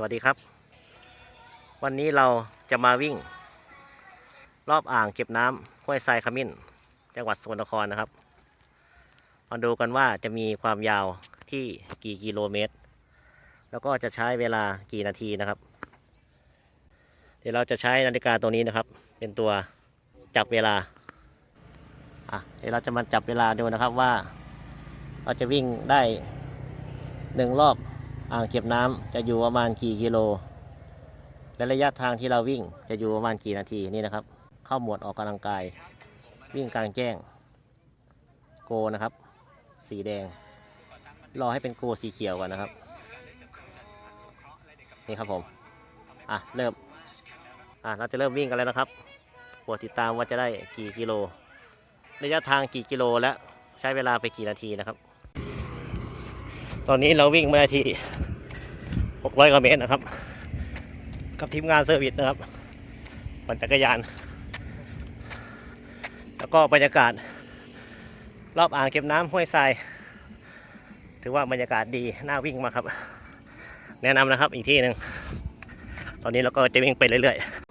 สวัสดีครับ วันนี้เราจะมาวิ่ง รอบอ่างเก็บน้ำห้วยทรายขมิ้น จังหวัดสกลนครนะครับ มาดูกันว่าจะมีความยาวที่กี่กิโลเมตร แล้วก็จะใช้เวลากี่นาทีนะครับ เดี๋ยวเราจะใช้นาฬิกาตัวนี้นะครับ เป็นตัวจับเวลาอะเดี๋ยวเราจะมาจับเวลาดูนะครับว่า เราจะวิ่งได้หนึ่งรอบ อ่างเก็บน้ำจะอยู่ประมาณกี่กิโล และระยะทางที่เราวิ่งจะอยู่ประมาณกี่นาทีนี่นะครับ เข้าหมวดออกกำลังกาย วิ่งกลางแจ้ง โกนะครับ สีแดง รอให้เป็นโกสีเขียวก่อนนะครับ นี่ครับผม อะเริ่ม อะเราจะเริ่มวิ่งกันแล้วนะครับโปรดติดตามว่าจะได้กี่กิโล ระยะทางกี่กิโลและใช้เวลาไปกี่นาทีนะครับ ตอนนี้เราวิ่งมาที่ 600กว่าเมตรนะครับ กับทีมงานเซอร์วิสนะครับปั่นจักรยาน แล้วก็บรรยากาศ รอบอ่างเก็บน้ำห้วยทราย ถือว่าบรรยากาศดี น่าวิ่งมากครับ แนะนำนะครับอีกที่หนึ่ง ตอนนี้เราก็จะวิ่งไปเรื่อยๆ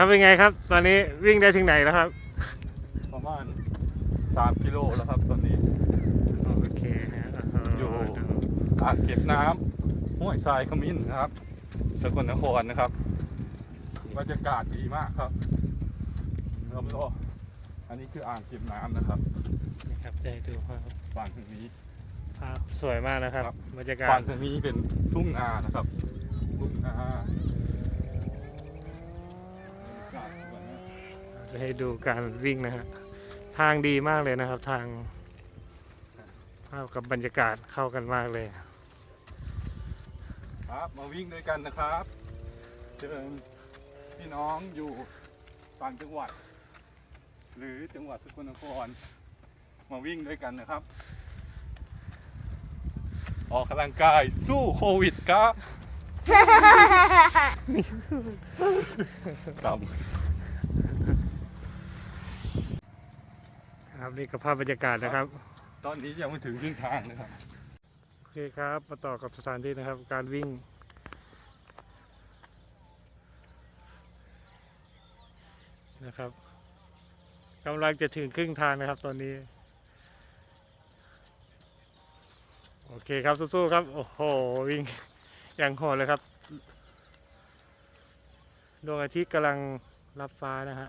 ครับเป็นไงครับ ตอนนี้วิ่งได้ถึงไหนแล้วครับ ประมาณสามกิโลแล้วครับตอนนี้ โอเคฮะอยู่ อ่างเก็บน้ำห้วยทรายขมิ้นนะครับ สกลนครนะครับบรรยากาศดีมากครับแล้วก็อันนี้คืออ่างเก็บน้ำนะครับนี่ครับจะให้ดูครับฝั่งทางนี้ ภาพสวยมากนะครับครับ บรรยากาศ ฝั่งทางนี้เป็นทุ่งนานะครับ ทุ่งนาบรรยากาศสวยมาก จะให้ดูการวิ่งนะฮะ ทางดีมากเลยนะครับ ทางภาพกับบรรยากาศเข้ากันมากเลย ครับมาวิ่งด้วยกันนะครับเชิญพี่น้องอยู่ต่างจังหวัด หรือจังหวัดสกลนครมาวิ่งด้วยกันนะครับ ออกกำลังกายสู้โควิดครับ ครับ ครับนี่ก็ภาพบรรยากาศนะครับ ตอนนี้ยังไม่ถึงครึ่งทางนะครับ โอเคครับ มาต่อกับสถานที่นะครับ การวิ่ง นะครับกำลังจะถึงครึ่งทางนะครับ ตอนนี้ โอเคครับสู้ๆครับ โอ้โห วิ่งอย่างโหดเลยครับดวงอาทิตย์กำลังรับฟ้านะฮะ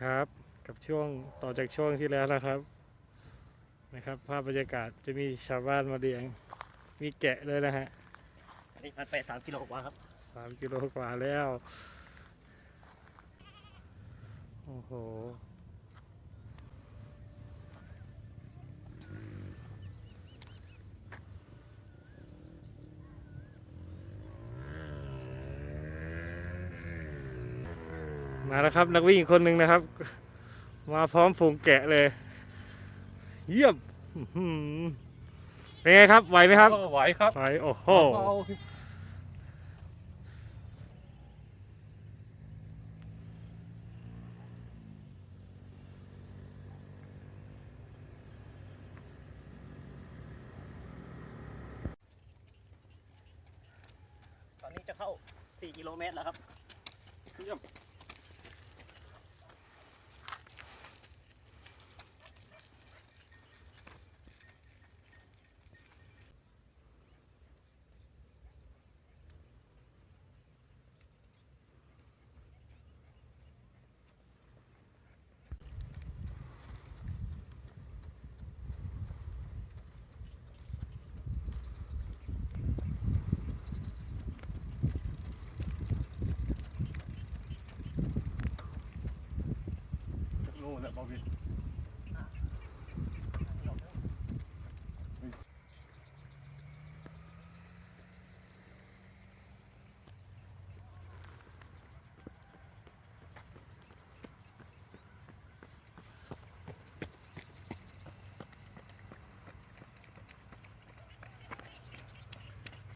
ครับ กับช่วงต่อจากช่วงที่แล้วนะครับนะครับ ภาพบรรยากาศจะมีชาวบ้านมาเลี้ยง มีแกะเลยนะฮะอันนี้ผ่านไป3กิโลกว่าครับสามกิโลกว่าแล้ว โอ้โห มาแล้วครับ นักวิ่งอีกคนหนึ่งนะครับ มาพร้อมฝูงแกะเลย เยี่ยมอื้อหือเป็นไงครับ ไหวไหมครับก็ไหวครับ ไหว โอ้โหเบาตอนนี้จะเข้า 4 กิโลเมตรแล้วครับเยี่ยม ต แบบบอวิน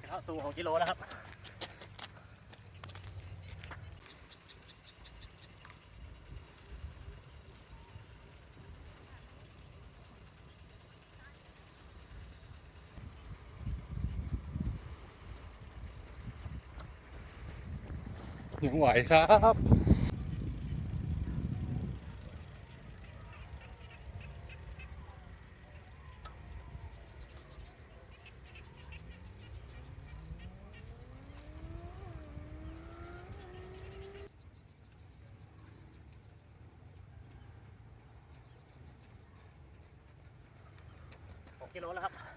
เข้าสู่6กิโลแล้วครับ ยังไหวครับ6กิโลแล้วครับ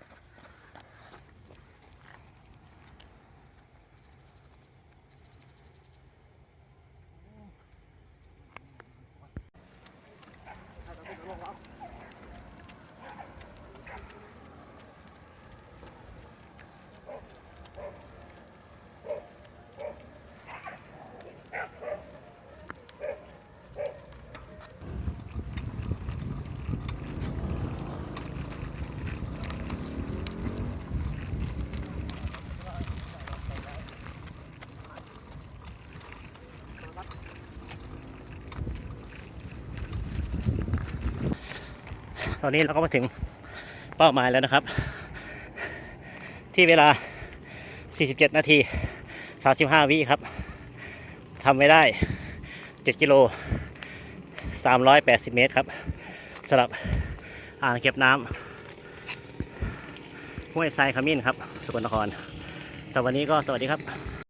อนนี้เราก็มาถึงเป้าหมายแล้วนะครับ ที่เวลา 47 นาที 35 วิครับทำไม่ได้ 7 กิโล 380 เมตรครับสำหรับอ่างเก็บน้ำห้วยทรายขมิ้นครับสกลนครแต่วันนี้ก็สวัสดีครับ